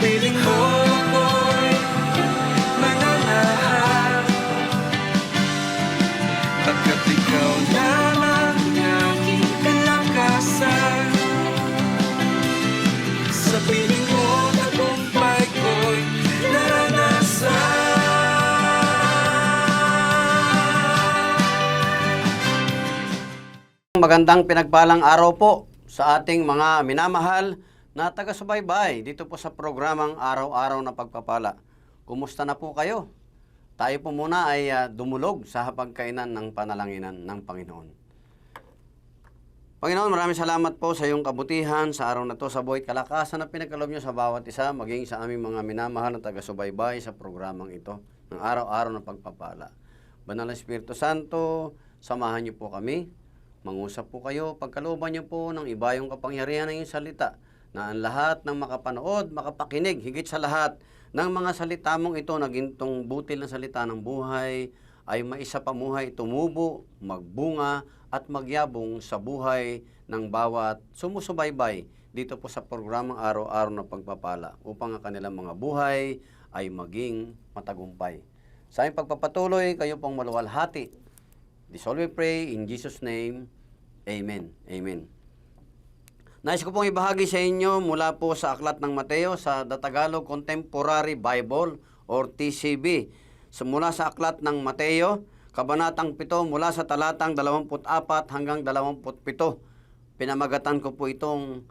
piling mo ako'y mananahan Pagkat ikaw lamang ang kalakasan. Sa piling mo tagumpay ko'y naranasan. Magandang pinagpalang araw po sa ating mga minamahal na taga-subaybay dito po sa programang Araw-Araw na Pagpapala. Kumusta na po kayo? Tayo po muna ay ah, dumulog sa hapagkainan ng panalanginan ng Panginoon. Panginoon, maraming salamat po sa iyong kabutihan sa araw na to, sa buhay kalakasan na pinagkalob niyo sa bawat isa, maging sa aming mga minamahal na taga-subaybay sa programang ito ng araw-araw na pagpapala. Banal na Espiritu Santo, samahan niyo po kami, mangusap po kayo, pagkalooban niyo po ng iba yung kapangyarihan ng iyong salita, na ang lahat ng makapanood, makapakinig, higit sa lahat ng mga salita mong ito na gintong butil na salita ng buhay, ay maisa pamuhay tumubo, magbunga, at magyabong sa buhay ng bawat sumusubaybay dito po sa programang araw-araw na pagpapala upang ang kanilang mga buhay ay maging matagumpay. Sa aming pagpapatuloy, kayo pong maluwalhati. This all we pray in Jesus' name. Amen. Amen. Nais ko pong ibahagi sa inyo mula po sa Aklat ng Mateo sa The Tagalog Contemporary Bible or TCB. So, mula sa Aklat ng Mateo, Kabanatang 7 mula sa talatang 24 hanggang 27. Pinamagatan ko po itong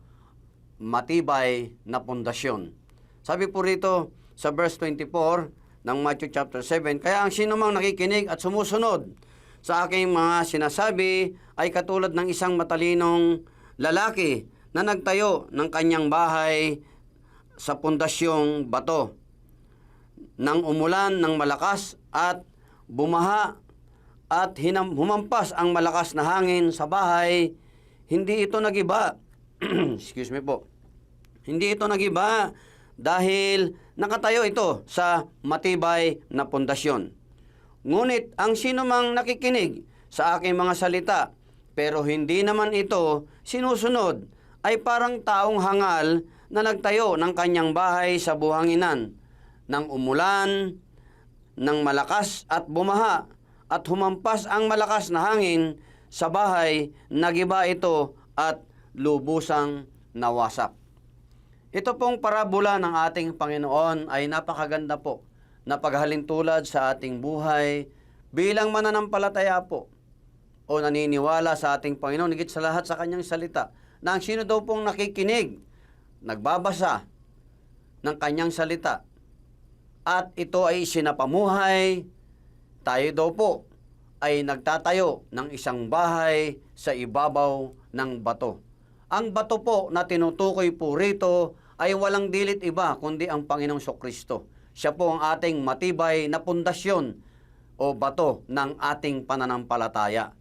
matibay na pundasyon. Sabi po rito sa verse 24 ng Matthew chapter 7, Kaya ang sino mang nakikinig at sumusunod sa aking mga sinasabi ay katulad ng isang matalinong lalaki na nagtayo ng kanyang bahay sa pundasyong bato. Nang umulan ng malakas at bumaha at hinam, humampas ang malakas na hangin sa bahay, hindi ito nagiba. Excuse me po. Hindi ito nagiba dahil nakatayo ito sa matibay na pundasyon. Ngunit ang sino mang nakikinig sa aking mga salita, pero hindi naman ito sinusunod, ay parang taong hangal na nagtayo ng kanyang bahay sa buhanginan, nang umulan, ng malakas at bumaha, at humampas ang malakas na hangin sa bahay, nagiba ito at lubusang nawasak. Ito pong parabola ng ating Panginoon ay napakaganda po na paghalintulad sa ating buhay bilang mananampalataya po o naniniwala sa ating Panginoon, higit sa lahat sa kanyang salita, na ang sino daw pong nakikinig, nagbabasa ng kanyang salita, at ito ay sinapamuhay, tayo daw po ay nagtatayo ng isang bahay sa ibabaw ng bato. Ang bato po na tinutukoy po rito ay walang dilit iba kundi ang Panginoong Kristo. Siya po ang ating matibay na pundasyon o bato ng ating pananampalataya.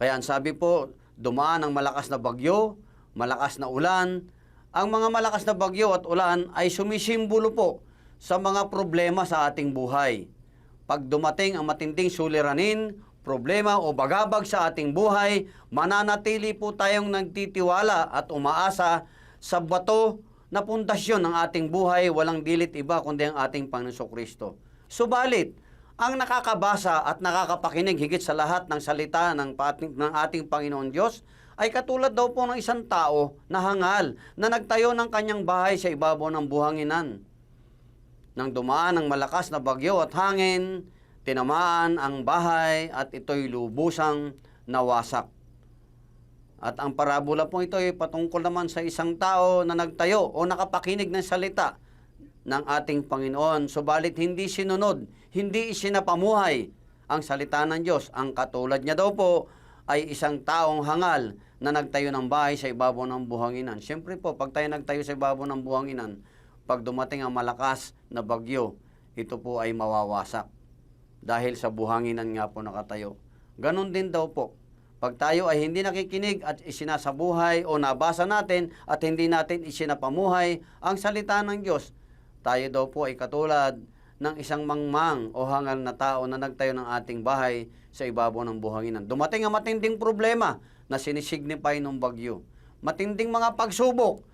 Kaya ang sabi po, dumaan ang malakas na bagyo, malakas na ulan. Ang mga malakas na bagyo at ulan ay sumisimbolo po sa mga problema sa ating buhay. Pag dumating ang matinding suliranin, problema o bagabag sa ating buhay, mananatili po tayong nagtitiwala at umaasa sa bato na pundasyon ng ating buhay, walang dilit iba kundi ang ating Panginoon Kristo. Subalit, ang nakakabasa at nakakapakinig higit sa lahat ng salita ng, pating, ng ating Panginoon Diyos ay katulad daw po ng isang tao na hangal na nagtayo ng kanyang bahay sa ibabaw ng buhanginan. Nang dumaan ang malakas na bagyo at hangin, tinamaan ang bahay at ito'y lubusang nawasak. At ang parabola po ito ay patungkol naman sa isang tao na nagtayo o nakapakinig ng salita ng ating Panginoon. Subalit hindi sinunod, hindi isinapamuhay ang salita ng Diyos. Ang katulad niya daw po ay isang taong hangal na nagtayo ng bahay sa ibabaw ng buhanginan. Siyempre po, pag tayo nagtayo sa ibabaw ng buhanginan, pag dumating ang malakas na bagyo, ito po ay mawawasak. Dahil sa buhanginan nga po nakatayo. Ganon din daw po. Pag tayo ay hindi nakikinig at isinasabuhay o nabasa natin at hindi natin isinapamuhay ang salita ng Diyos, tayo daw po ay katulad ng isang mangmang o hangal na tao na nagtayo ng ating bahay sa ibabaw ng buhanginan. Dumating ang matinding problema na sinisignify ng bagyo. Matinding mga pagsubok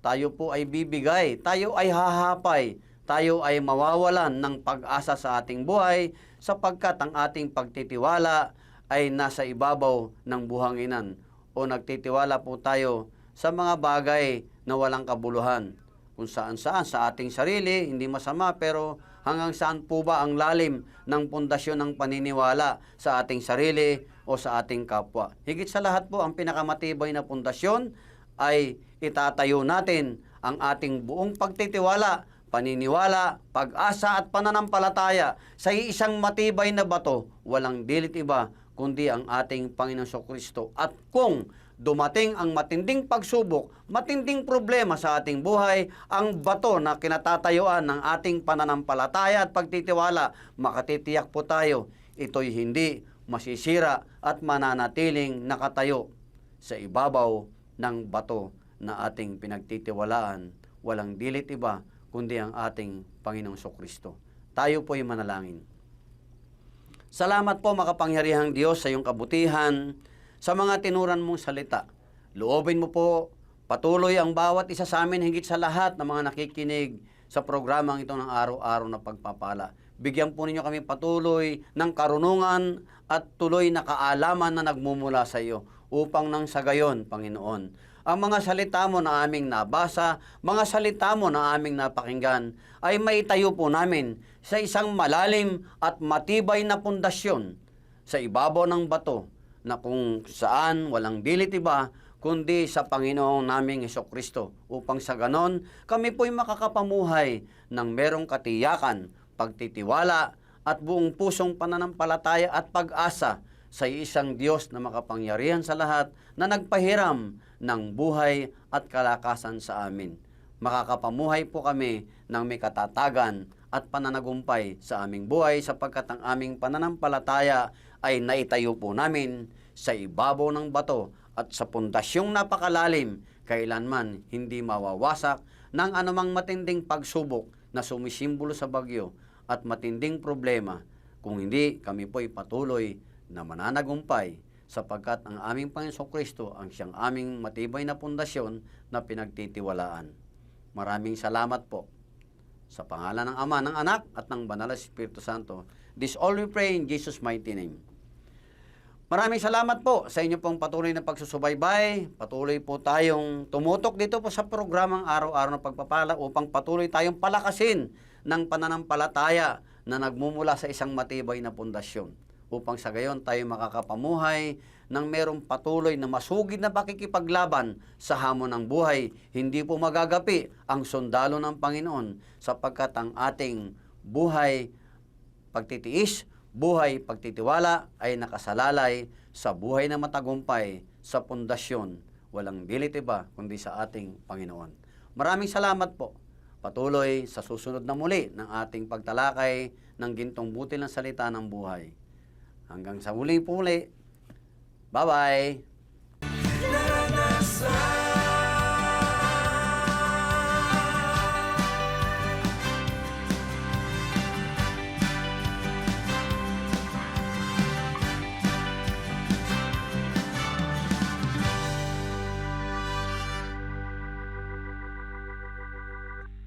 tayo po ay bibigay, tayo ay hahapay, tayo ay mawawalan ng pag-asa sa ating buhay sapagkat ang ating pagtitiwala ay nasa ibabaw ng buhanginan o nagtitiwala po tayo sa mga bagay na walang kabuluhan kung saan saan sa ating sarili, hindi masama pero hanggang saan po ba ang lalim ng pundasyon ng paniniwala sa ating sarili o sa ating kapwa. Higit sa lahat po, ang pinakamatibay na pundasyon ay itatayo natin ang ating buong pagtitiwala, paniniwala, pag-asa at pananampalataya sa isang matibay na bato, walang dilit iba kundi ang ating Panginoong Kristo. At kung dumating ang matinding pagsubok, matinding problema sa ating buhay, ang bato na kinatatayuan ng ating pananampalataya at pagtitiwala, makatitiyak po tayo, ito'y hindi masisira at mananatiling nakatayo sa ibabaw ng bato na ating pinagtitiwalaan. Walang dilit iba kundi ang ating Panginoong Kristo. Tayo po'y manalangin. Salamat po makapangyarihang Diyos sa iyong kabutihan, sa mga tinuran mong salita. Loobin mo po patuloy ang bawat isa sa amin higit sa lahat ng mga nakikinig sa programang ito ng araw-araw na pagpapala. Bigyan po ninyo kami patuloy ng karunungan at tuloy na kaalaman na nagmumula sa iyo upang nang sa gayon, Panginoon, ang mga salita mo na aming nabasa, mga salita mo na aming napakinggan, ay maitayo po namin sa isang malalim at matibay na pundasyon sa ibabaw ng bato na kung saan walang dilit iba kundi sa Panginoong naming Heso Kristo upang sa ganon kami po'y makakapamuhay ng merong katiyakan, pagtitiwala at buong pusong pananampalataya at pag-asa sa isang Diyos na makapangyarihan sa lahat na nagpahiram ng buhay at kalakasan sa amin. Makakapamuhay po kami ng may katatagan at pananagumpay sa aming buhay sapagkat ang aming pananampalataya ay naitayo po namin sa ibabaw ng bato at sa pundasyong napakalalim kailanman hindi mawawasak ng anumang matinding pagsubok na sumisimbolo sa bagyo at matinding problema kung hindi kami po'y patuloy na mananagumpay sapagkat ang aming Panginoon Kristo ang siyang aming matibay na pundasyon na pinagtitiwalaan. Maraming salamat po. Sa pangalan ng Ama, ng Anak, at ng Banal na Espiritu Santo. This all we pray in Jesus' mighty name. Maraming salamat po sa inyo pong patuloy na pagsusubaybay. Patuloy po tayong tumutok dito po sa programang araw-araw na pagpapala upang patuloy tayong palakasin ng pananampalataya na nagmumula sa isang matibay na pundasyon. Upang sa gayon tayo makakapamuhay ng merong patuloy na masugid na pakikipaglaban sa hamon ng buhay. Hindi po magagapi ang sundalo ng Panginoon sapagkat ang ating buhay pagtitiis, buhay pagtitiwala ay nakasalalay sa buhay na matagumpay sa pundasyon. Walang dilit iba kundi sa ating Panginoon. Maraming salamat po. Patuloy sa susunod na muli ng ating pagtalakay ng gintong butil ng salita ng buhay. Hanggang sa muli po muli. Bye-bye!